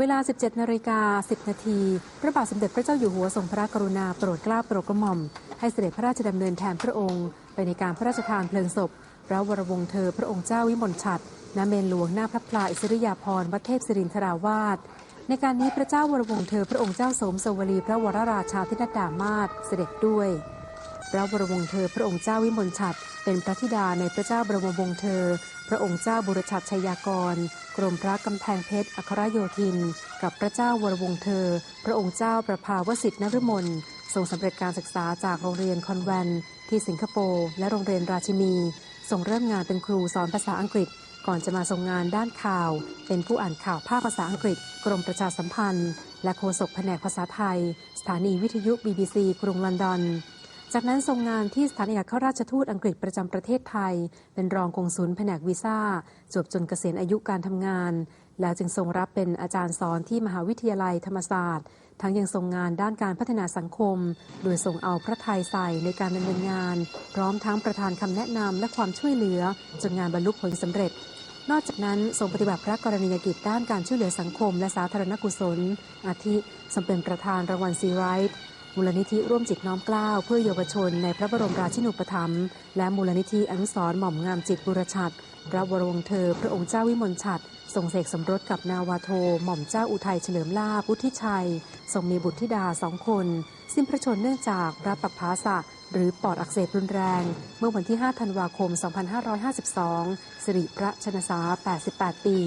เวลา 17นาฬิกา10 นาที พระบาทสมเด็จพระเจ้าอยู่หัวทรงพระกรุณาโปรดเกล้าโปรดกระหม่อม ให้เสด็จพระราชดำเนินแทนพระองค์ ไปในการพระราชทานเพลิงศพ พระวรวงศ์เธอพระองค์เจ้าวิมลฉัตรณเมนหลวงหน้าพระพลาอิสริยาภรณ์วัดเทพศิรินทราวาสในการนี้พระเจ้าวรวงศ์เธอพระองค์เจ้าสมสวลีพระวรราชาธินดามาศเสด็จด้วย พระบรมวงศ์เธอ พระองค์เจ้าวิมลฉัตรเป็นพระธิดาในพระเจ้าบรมวงศ์เธอ พระองค์เจ้าบุรชัดชัยากร กรมพระกำแพงเพชรอัครโยธิน กับพระเจ้าวรวงศ์เธอ พระองค์เจ้าประภาวสิทธินฤมลทรงสำเร็จการศึกษาจากโรงเรียนคอนแวนที่สิงคโปร์และโรงเรียนราชินีทรงเริ่มงานเป็นครูสอนภาษาอังกฤษ ก่อนจะมาทรงงานด้านข่าว เป็นผู้อ่านข่าวภาคภาษาอังกฤษ กรมประชาสัมพันธ์ และโฆษกแผนกภาษาไทย สถานีวิทยุ BBC กรุงลอนดอน จากนั้นทรงงานที่สถานเอกอัครราชทูตอังกฤษประจำประเทศไทย เป็นรองกงสุลแผนกวีซ่าจบจนเกษียณอายุการทำงาน แล้วจึงทรงรับเป็นอาจารย์สอนที่มหาวิทยาลัยธรรมศาสตร์ ทั้งยังทรงงานด้านการพัฒนาสังคม โดยทรงเอาพระทัยใส่ในการดำเนินงาน พร้อมทั้งประธานคำแนะนำและความช่วยเหลือจนงานบรรลุผลสำเร็จนอกจากนั้นทรงปฏิบัติพระกรณียกิจด้านการช่วยเหลือสังคมและสาธารณกุศล อาทิ ทรงเป็นประธานรางวัลซีไรท์ มูลนิธิร่วมจิตน้อมเกล้าเพื่อเยาวชนในพระบรมราชินูปถัมภ์และมูลนิธิอนุสรหม่อมงามจิตบุรชัดพระวรวงเธอ พระองค์เจ้าวิมลฉัตรทรงเสกสมรสกับนาวาโท หม่อมเจ้าอุทัยเฉลิมลาภวุฒิชัย ทรงมีบุตรธิดาสองคน สิ้นพระชนเนื่องจากพระปักภาสะหรือปอดอักเสบรุนแรง เมื่อวันที่ 5 ธันวาคม 2552 สิริพระชนสา 88 ปี